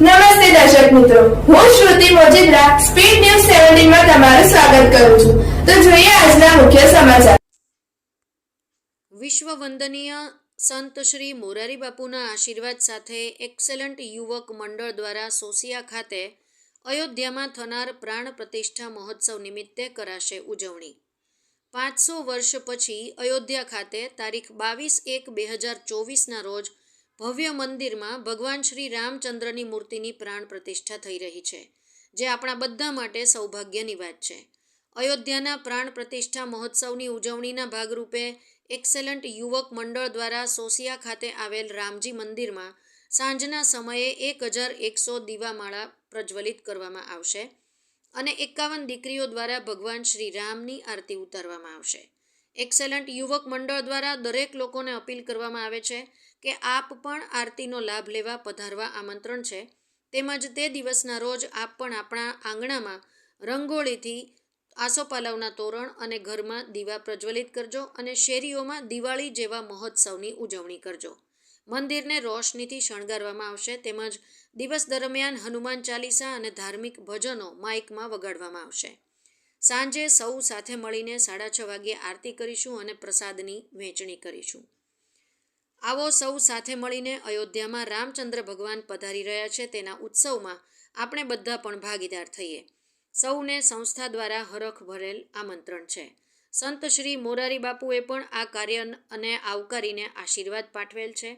નમસ્તે દર્શક મિત્રો. હું શ્રુતિ મોજીદ્રા સ્પીડ ન્યૂઝ સેવન્ટીનમાં તમારું સ્વાગત કરું છું. તો જોઈએ આજના મુખ્ય સમાચાર. વિશ્વ વંદનીય સંત શ્રી મોરારી બાપુના આશીર્વાદ સાથે એક્સેલન્ટ યુવક મંડળ દ્વારા સોસિયા ખાતે અયોધ્યામાં થનાર પ્રાણ પ્રતિષ્ઠા મહોત્સવ નિમિત્તે કરાશે ઉજવણી. પાંચસો વર્ષ પછી અયોધ્યા ખાતે તારીખ બાવીસ એક બે હજાર ચોવીસના રોજ ભવ્ય મંદિરમાં ભગવાન શ્રી રામચંદ્રની મૂર્તિની પ્રાણ પ્રતિષ્ઠા થઈ રહી છે, જે આપણા બધા માટે સૌભાગ્યની વાત છે. અયોધ્યાના પ્રાણ પ્રતિષ્ઠા મહોત્સવની ઉજવણીના ભાગરૂપે એક્સેલન્ટ યુવક મંડળ દ્વારા સોસિયા ખાતે આવેલ રામજી મંદિરમાં સાંજના સમયે એક હજાર એકસો દીવામાળા પ્રજ્વલિત કરવામાં આવશે અને એકાવન દીકરીઓ દ્વારા ભગવાન શ્રી રામની આરતી ઉતારવામાં આવશે. એક્સેલન્ટ યુવક મંડળ દ્વારા દરેક લોકોને અપીલ કરવામાં આવે છે કે આપ પણ આરતીનો લાભ લેવા પધારવા આમંત્રણ છે. તેમજ તે દિવસના રોજ આપ પણ આપણા આંગણામાં રંગોળીથી આસોપાલવના તોરણ અને ઘરમાં દીવા પ્રજ્વલિત કરજો અને શેરીઓમાં દિવાળી જેવા મહોત્સવની ઉજવણી કરજો. મંદિરને રોશનીથી શણગારવામાં આવશે તેમજ દિવસ દરમિયાન હનુમાન ચાલીસા અને ધાર્મિક ભજનો માઇકમાં વગાડવામાં આવશે. સાંજે સૌ સાથે મળીને સાડા છ વાગ્યે આરતી કરીશું અને પ્રસાદની વહેંચણી કરીશું. આવો સૌ સાથે મળીને અયોધ્યામાં રામચંદ્ર ભગવાન પધારી રહ્યા છે તેના ઉત્સવમાં આપણે બધા પણ ભાગીદાર થઈએ. સૌને સંસ્થા દ્વારા હરખ ભરેલ આમંત્રણ છે. સંત શ્રી મોરારી બાપુએ પણ આ કાર્ય અને આવકારીને આશીર્વાદ પાઠવેલ છે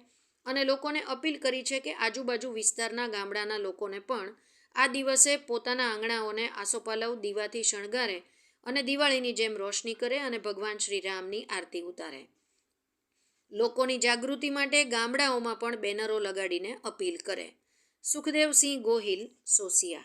અને લોકોને અપીલ કરી છે કે આજુબાજુ વિસ્તારના ગામડાના લોકોને પણ આ દિવસે પોતાના આંગણાઓને આસોપાલવ દીવાથી શણગારે અને દિવાળીની જેમ રોશની કરે અને ભગવાન શ્રી રામની આરતી ઉતારે. લોકોની જાગૃતિ માટે ગામડાઓમાં પણ બેનરો લગાડીને અપીલ કરે. સુખદેવસિંહ ગોહિલ, સોસિયા.